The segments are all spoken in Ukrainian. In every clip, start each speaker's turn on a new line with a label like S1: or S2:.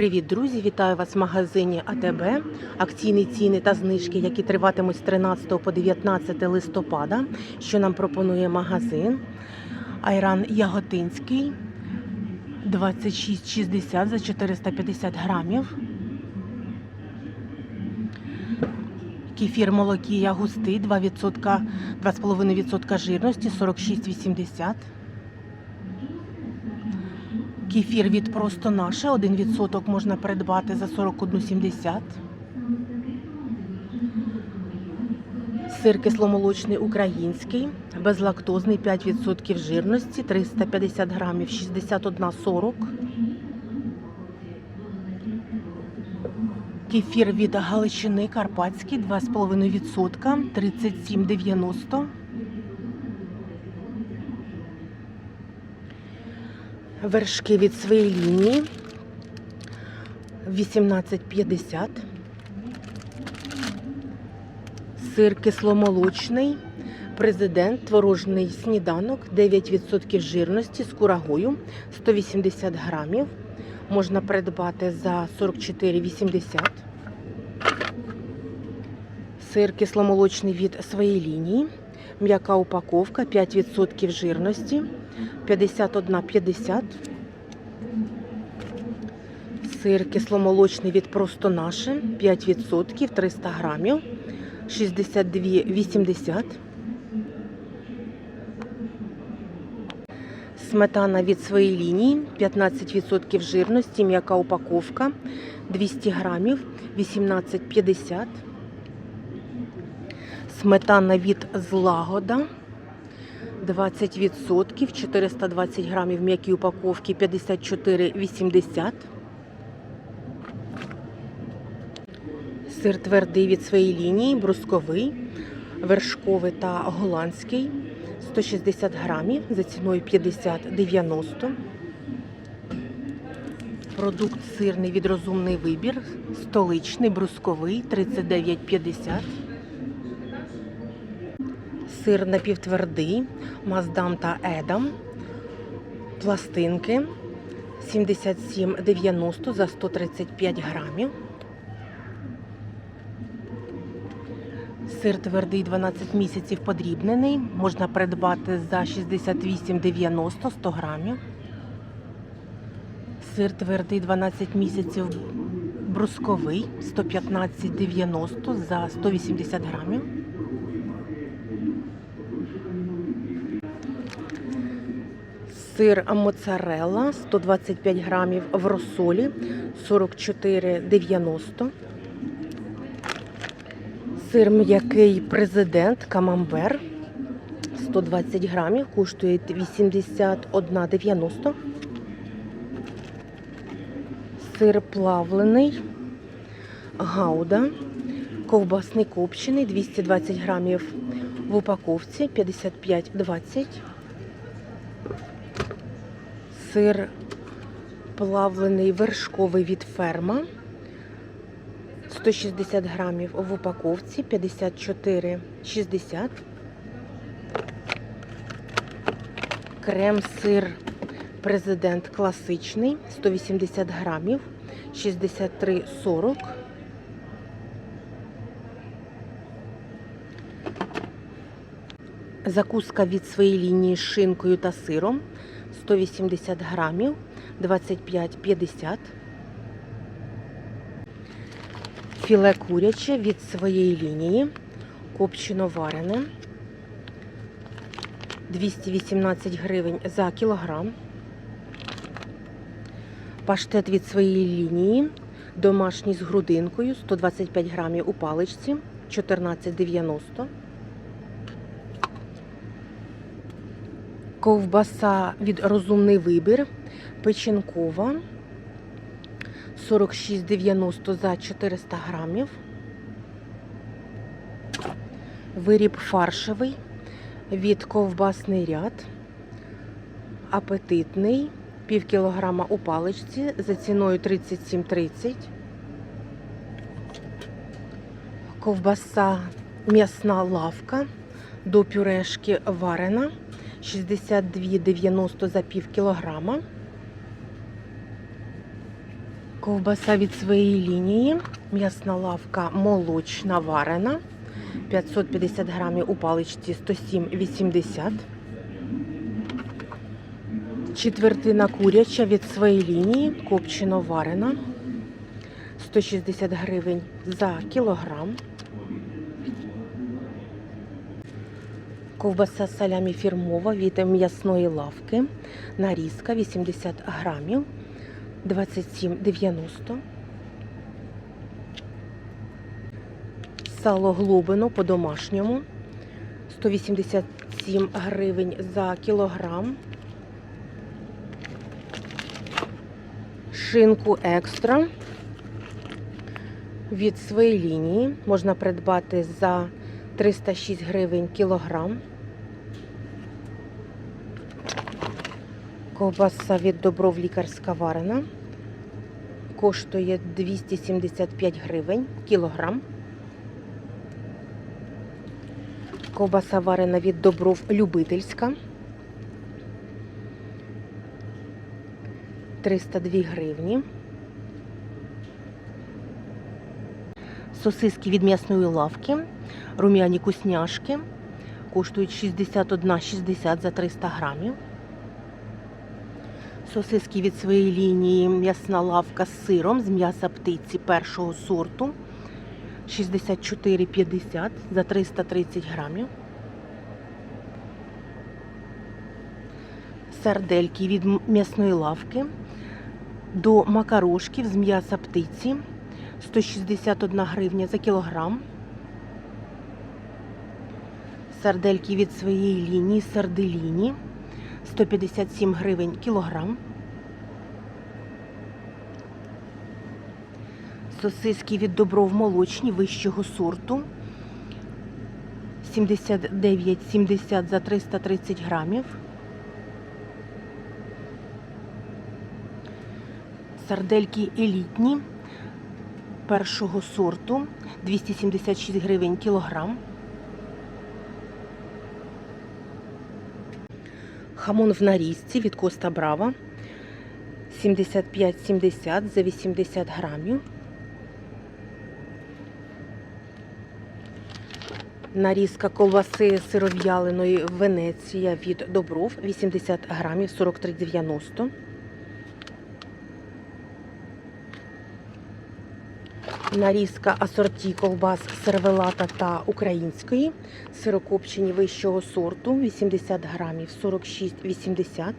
S1: Привіт, друзі! Вітаю вас в магазині АТБ. Акційні ціни та знижки, які триватимуть з 13 по 19 листопада. Що нам пропонує магазин? Айран Яготинський 26,60 за 450 грамів. Кефір молокія густий 2%, 2,5% жирності 46,80. Кефір від просто наше, 1% можна придбати за 41,70. Сир кисломолочний український, безлактозний 5% жирності, 350 грамів, 61,40. Кефір від Галичини Карпатський 2,5%, 37,90. Вершки від своєї лінії 18,50. Сир кисломолочний, президент, творожний сніданок, 9% жирності з курагою, 180 грамів. Можна придбати за 44,80. Сир кисломолочний від своєї лінії. М'яка упаковка, 5% жирності, 51,50. Сир кисломолочний від просто наше, 5%, 300 грамів, 62,80. Сметана від своєї лінії, 15% жирності, м'яка упаковка, 200 грамів, 18,50. Сметана від злагода 20%, 420 грамів м'які упаковки 54,80. Сир твердий від своєї лінії, брусковий, вершковий та голландський 160 грамів за ціною 50,90. Продукт сирний від розумний вибір, столичний, брусковий 39,50. Сир напівтвердий, маздам та едам. Пластинки 77,90 за 135 грамів. Сир твердий 12 місяців подрібнений. Можна придбати за 68,90 100 грамів. Сир твердий 12 місяців брусковий 115,90 за 180 грамів. Сир моцарелла 125 грамів в розсолі 44,90. Сир м'який президент Камамбер 120 грамів, коштує 81,90. Сир плавлений, гауда, ковбасний копчений 220 грамів в упаковці 55,20. Сир плавлений вершковий від ферма 160 грамів в упаковці 54,60. Крем-сир президент класичний 180 грамів 63,40. Закуска від своєї лінії з шинкою та сиром 180 грамів 25,50. Філе куряче від своєї лінії, копчено варене 218 гривень за кілограм. Паштет від своєї лінії, домашній з грудинкою 125 грамів у паличці 14,90. Ковбаса від розумний вибір, печінкова 46,90 за 400 грамів. Виріб фаршевий від ковбасний ряд. Апетитний. Пів кілограма у паличці за ціною 37,30. Ковбаса м'ясна лавка до пюрешки варена 62,90 за пів кілограма. Ковбаса від своєї лінії. М'ясна лавка молочна варена. 550 грамів у паличці 107,80. Четвертина куряча від своєї лінії. Копчено варена. 160 гривень за кілограм. Ковбаса салямі фірмова від м'ясної лавки. Нарізка 80 грамів. 27,90. Сало глобино по-домашньому. 187 гривень за кілограм. Шинку екстра від своєї лінії можна придбати за 306 гривень кілограм. Ковбаса від Добров лікарська варена. Коштує 275 гривень кілограм. Ковбаса варена від Добров любительська. 302 гривні. Сосиски від м'ясної лавки. Рум'яні кусняшки. Коштують 61,60 за 300 грамів. Сосиски від своєї лінії м'ясна лавка з сиром з м'яса птиці першого сорту. 64,50 за 330 грамів. Сардельки від м'ясної лавки до макарошків з м'яса птиці 161 гривня за кілограм. Сардельки від своєї лінії сарделіні 157 гривень кілограм. Сосиски від Добров молочні вищого сорту 79,70 за 330 грамів. Сардельки елітні першого сорту 276 гривень кілограм. Хамон в нарізці від Коста Брава 75,70 за 80 грамів. Нарізка колбаси сиров'яленої Венеція від Добров 80 грамів 43,90. Нарізка асорті колбас сервелата та української. Сирокопчені вищого сорту 80 грамів 46,80.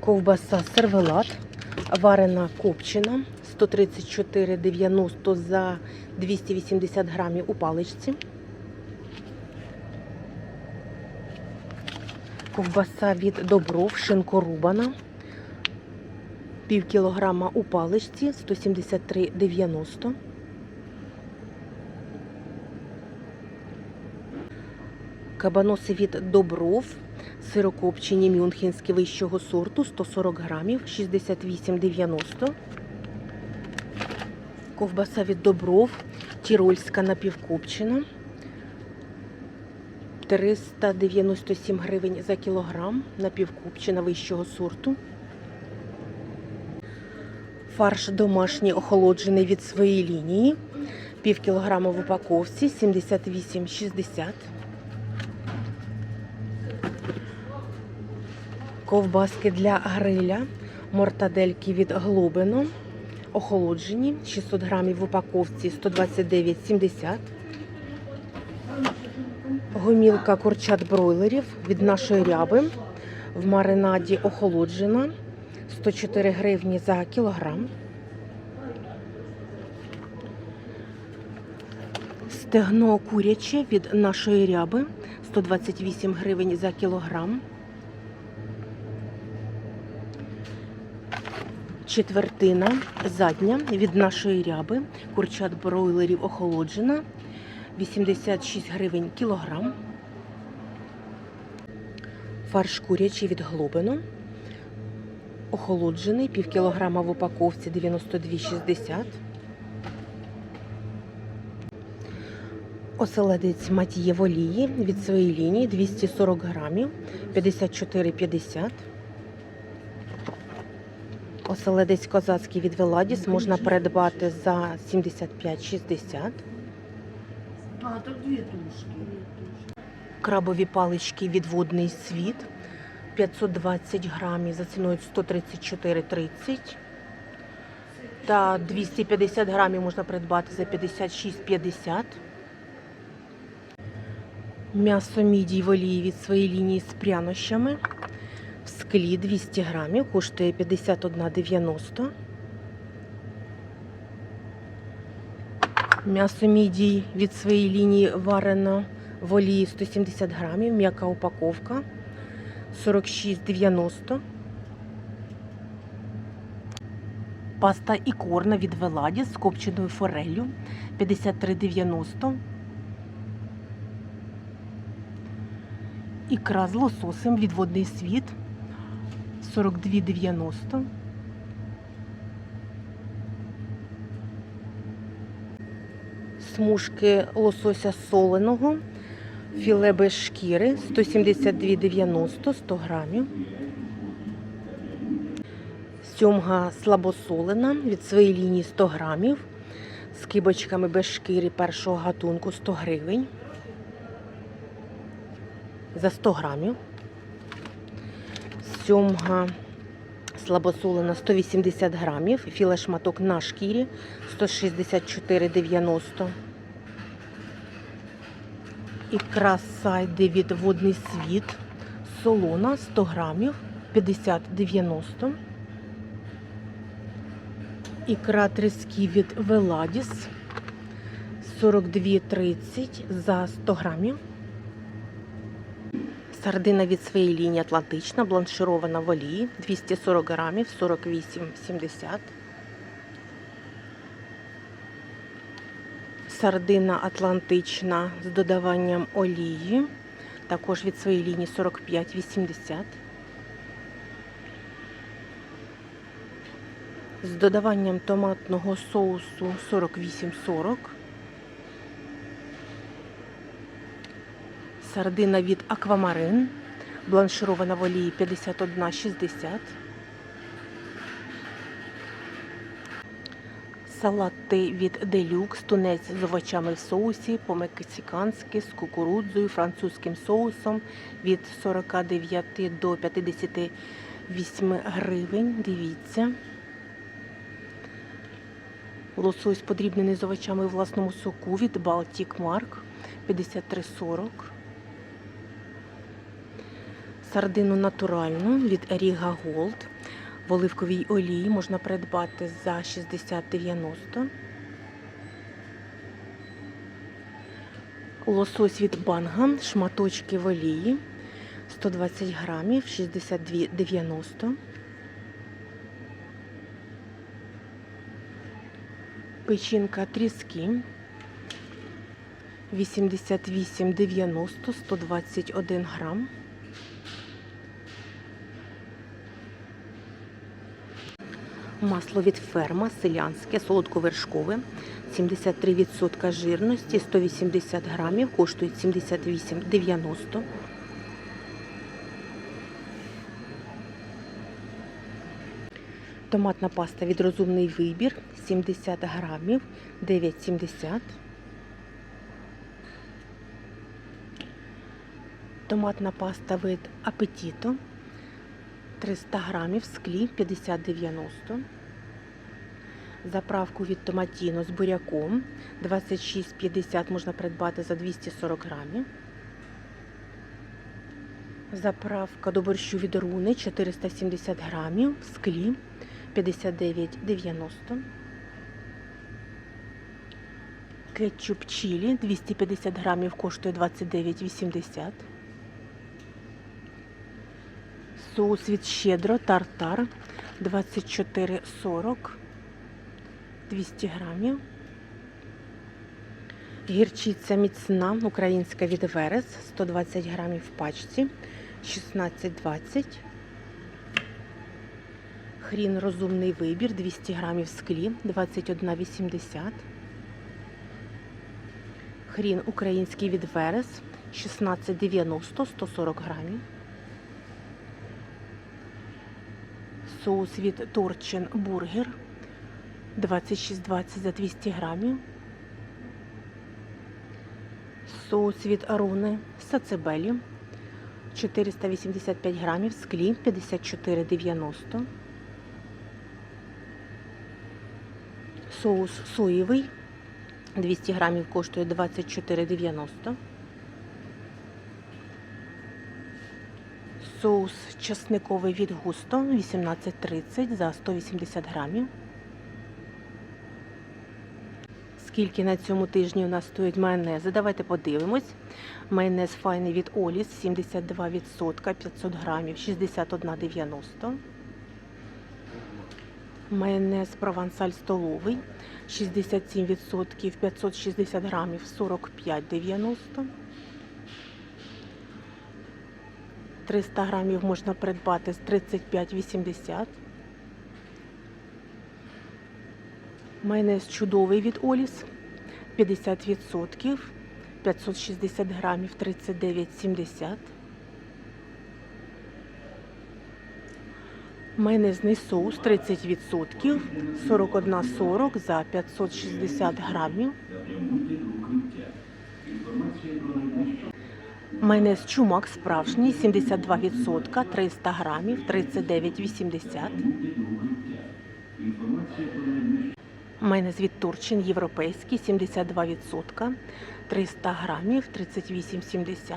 S1: Ковбаса сервелат. Варена копчена 134,90 за 280 грамів у паличці. Ковбаса від Добров шинкорубана. Пів кілограма у паличці 173,90. Кабаноси від Добров. Сирокопчені мюнхенські вищого сорту 140 грамів 68,90. Ковбаса від Добров. Тірольська напівкопчена. 397 гривень за кілограм. Напівкопчена вищого сорту. Фарш домашній охолоджений від своєї лінії. Пів кілограма в упаковці 78,60. Ковбаски для гриля. Мортадельки від Глобино. Охолоджені. 600 грамів в упаковці 129,70. Гомілка курчат бройлерів від нашої ряби. В маринаді охолоджена. 104 гривні за кілограм. Стегно куряче від нашої ряби 128 гривень за кілограм. Четвертина задня від нашої ряби. Курчат бройлерів охолоджена 86 гривень кілограм. Фарш курячий від глобину. Охолоджений, пів кілограма в упаковці 92,60. Оселедець матіє в олії від своєї лінії 240 грамів 54,50. Оселедець козацький від Веладіс можна придбати за 75-60.
S2: А, тушки.
S1: Крабові палички від водний світ 520 грамів за ціною 134,30. Та 250 грамів можна придбати за 56,50. М'ясо мідій в олії від своєї лінії з прянощами. В склі 200 грамів коштує 51,90. М'ясо мідій від своєї лінії варено в олії 170 грамів, м'яка упаковка 46,90. Паста ікорна від Веладі з копченою фореллю 53,90. Ікра з лососем від водний світ 42,90. Смужки лосося соленого, філе без шкіри 172,90 100 грамів. Сьомга слабосолена від своєї лінії 100 грамів. З кибочками без шкіри першого гатунку 100 гривень. За 100 грамів. Сьомга слабосолена 180 грамів. Філе шматок на шкірі 164,90. Ікра сайди від водний світ. Солона 100 грамів 50,90. Ікра трески від Веладіс 42,30 за 100 грамів. Сардина від своєї лінії Атлантична, бланширована в олії 240 грамів 48,70. Сардина Атлантична з додаванням олії, також від своєї лінії 45,80. З додаванням томатного соусу 48,40. Сардина від Аквамарин, бланширована в олії 51,60. Салати від Делюкс, тунець з овочами в соусі, по-мексиканськи, з кукурудзою, французьким соусом від 49 до 58 гривень. Дивіться. Лосось подрібнений з овочами у власному соку від Baltic Mark 53,40. Сардину натуральну від Riga Gold в оливковій олії можна придбати за 60,90. Лосось від Банга, шматочки в олії 120 грамів 62,90. Печінка тріски 88,90 121 грам. Масло від ферма селянське, солодковершкове, 73% жирності, 180 грамів, коштує 78,90. Томатна паста від розумний вибір 70 грамів 9,70. Томатна паста від апетіто 300 грамів склі 50,90. Заправку від томатіно з буряком 26,50 можна придбати за 240 грамів. Заправка до борщу від руни 470 грамів в склі 59,90. Кетчуп чилі 250 грамів коштує 29,80. Соус від щедро тартар 24,40 200 грамів. Гірчиця міцна, українська від Верес 120 грамів в пачці 16,20. Хрін розумний вибір 200 грамів в склі 21,80. Хрін український від Верес 16,90 140 грамів. Соус від Торчин Бургер 26,20 за 200 грамів. Соус від Аруни Сацебелі 485 грамів, склі 54,90. Соус соєвий 200 грамів коштує 24,90. Соус чесниковий від густо 18,30 за 180 грамів. Скільки на цьому тижні у нас стоять майонези? Давайте подивимось. Майонез файний від Оліс 72%, 500 грамів, 61,90. Майонез провансаль столовий 67%, 560 грамів, 45,90. 300 грамів можна придбати з 35,80. Майонез чудовий від Оліс 50%, 560 грамів, 39,70. Майонезний соус 30%, 41,40 за 560 грамів. Майонез чумак справжній 72%, 300 грамів, 39,80. Майонез від Турчин європейський 72%, 300 грамів, 38,70.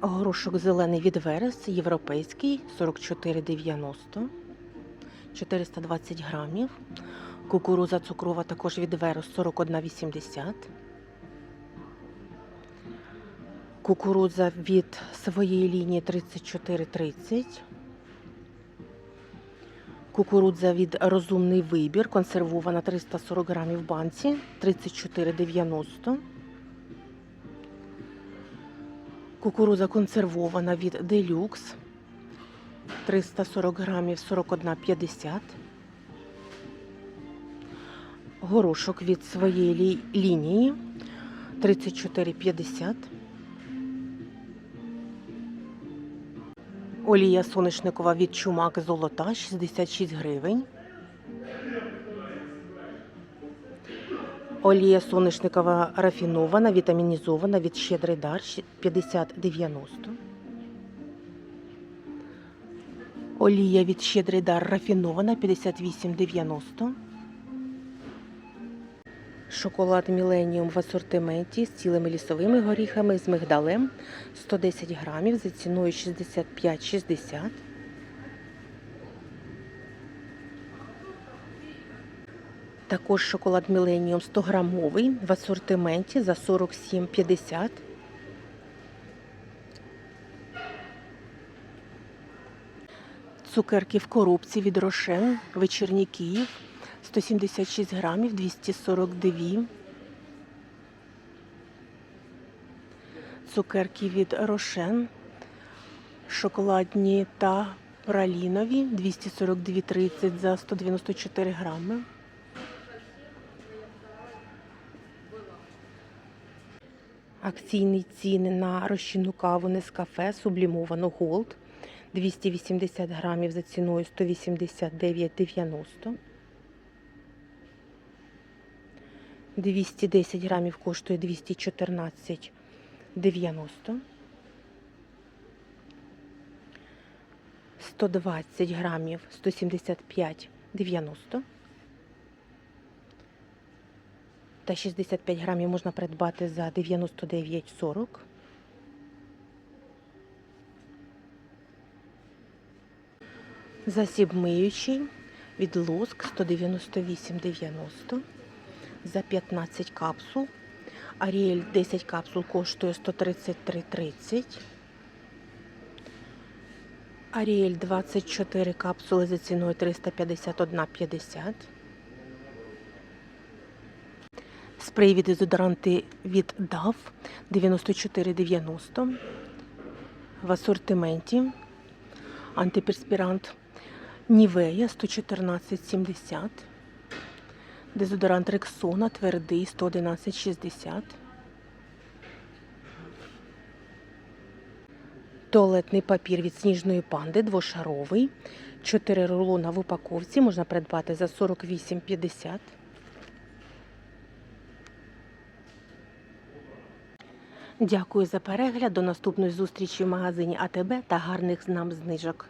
S1: Горошок зелений від Верес європейський 44,90, 420 грамів. Кукуруза цукрова також від Верес 41,80. Кукурудза від своєї лінії 34,30. Кукурудза від розумний вибір, консервована 340 грамів в банці, 34,90. Кукурудза консервована від Делюкс, 340 грамів, 41,50. Горошок від своєї лінії, 34,50. Олія соняшникова від чумак золота 66 гривень. Олія соняшникова рафінована, вітамінізована від щедрий дар 50,90. Олія від щедрий дар рафінована 58,90. Шоколад Міленіум в асортименті з цілими лісовими горіхами з мигдалем 110 грамів за ціною 65,60. Також шоколад Міленіум 100 грамовий в асортименті за 47,50. Цукерки в коробці від Рошен, вечірній Київ 176 грамів 242. Цукерки від Рошен, шоколадні та пралінові 242,30 за 194 грами. Акційні ціни на розчинну каву Нескафе сублімовану Голд 280 грамів за ціною 189,90. 210 грамів коштує 214,90. 120 грамів 175,90. Та 65 грамів можна придбати за 99,40. Засіб миючий від лоск 198,90 за 15 капсул. Аріель 10 капсул коштує 133,30. Аріель 24 капсули за ціною 351,50. Спрей від дезодоранти від DAV 94,90 в асортименті. Антиперспірант Нівея 114,70. Дезодорант Рексона твердий 111,60. Туалетний папір від сніжної панди двошаровий. Чотири рулона в упаковці можна придбати за 48,50. Дякую за перегляд. До наступної зустрічі в магазині АТБ та гарних нам знижок.